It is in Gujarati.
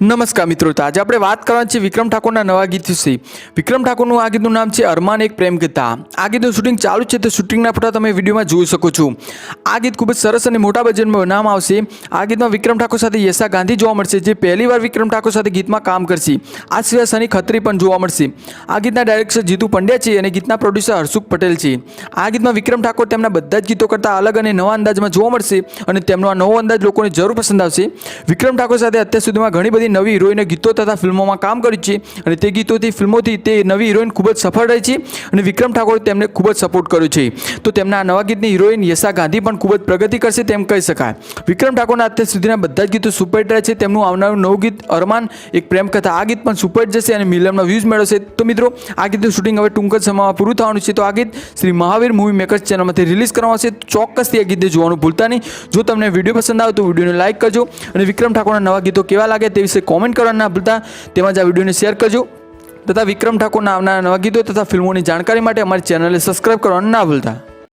નમસ્કાર મિત્રો, તો આજે આપણે વાત કરવાની છે વિક્રમ ઠાકોરના નવા ગીત વિશે. વિક્રમ ઠાકોરનું આ ગીતનું નામ છે અરમાન એક પ્રેમ કથા. આ ગીતનું શૂટિંગ ચાલુ છે, તો શૂટિંગના ફોટા તમે વિડીયોમાં જોઈ શકો છો. આ ગીત ખૂબ જ સરસ અને મોટા બજેટમાં બનાવવામાં આવશે. આ ગીતમાં વિક્રમ ઠાકોર સાથે યશા ગાંધી જોવા મળશે, જે પહેલીવાર વિક્રમ ઠાકોર સાથે ગીતમાં કામ કરશે. આ સિવાય સની ખત્રી પણ જોવા મળશે. આ ગીતના ડાયરેક્ટર જીતુ પંડ્યા છે અને ગીતના પ્રોડ્યુસર હર્ષુખ પટેલ છે. આ ગીતમાં વિક્રમ ઠાકોર તેમના બધા જ ગીતો કરતાં અલગ અને નવા અંદાજમાં જોવા મળશે અને તેમનો આ નવો અંદાજ લોકોને જરૂર પસંદ આવશે. વિક્રમ ઠાકોર સાથે અત્યાર સુધીમાં ઘણી બધી નવી હિરોઈને ગીતો તથા ફિલ્મોમાં કામ કર્યું છે અને તે ગીતોથી, ફિલ્મોથી તે નવી હિરોઈન ખૂબ જ સફળ રહી છે અને વિક્રમ ઠાકોરે તેમને ખૂબ જ સપોર્ટ કર્યો છે. તો તેમના આ નવા ગીતની હિરોઈન યશા ગાંધી પણ ખૂબ જ પ્રગતિ કરશે તેમ કહી શકાય. વિક્રમ ઠાકોરના અત્યાર સુધીના બધા જ ગીતો સુપરહિટ રહે છે. તેમનું આવનારું નવું ગીત, અરમાન, એક પ્રેમ કથા, આ ગીત પણ સુપરહિટ જશે અને મિલિયનમાં વ્યૂઝ મેળવશે. તો મિત્રો, આ ગીતનું શૂટિંગ હવે ટૂંક જ સમયમાં પૂરું થવાનું છે. તો આ ગીત શ્રી મહાવીર મૂવી મેકર્સ ચેનલમાંથી રિલીઝ કરવામાં આવશે. ચોક્કસથી આ ગીતને જોવાનું ભૂલતા નહીં. જો તમને વીડિયો પસંદ આવે તો વિડીયોને લાઇક કરજો અને વિક્રમ ઠાકોરના નવા ગીતો કેવા લાગે તે વિશે કોમેન્ટ કરવા ના ભૂલતા, તેમજ આ વિડીયોને શેર કરજો. તથા વિક્રમ ઠાકોરના આવનારા નવા ગીતો તથા ફિલ્મોની જાણકારી માટે અમારી ચેનલને સબસ્ક્રાઇબ કરવાનું ના ભૂલતા.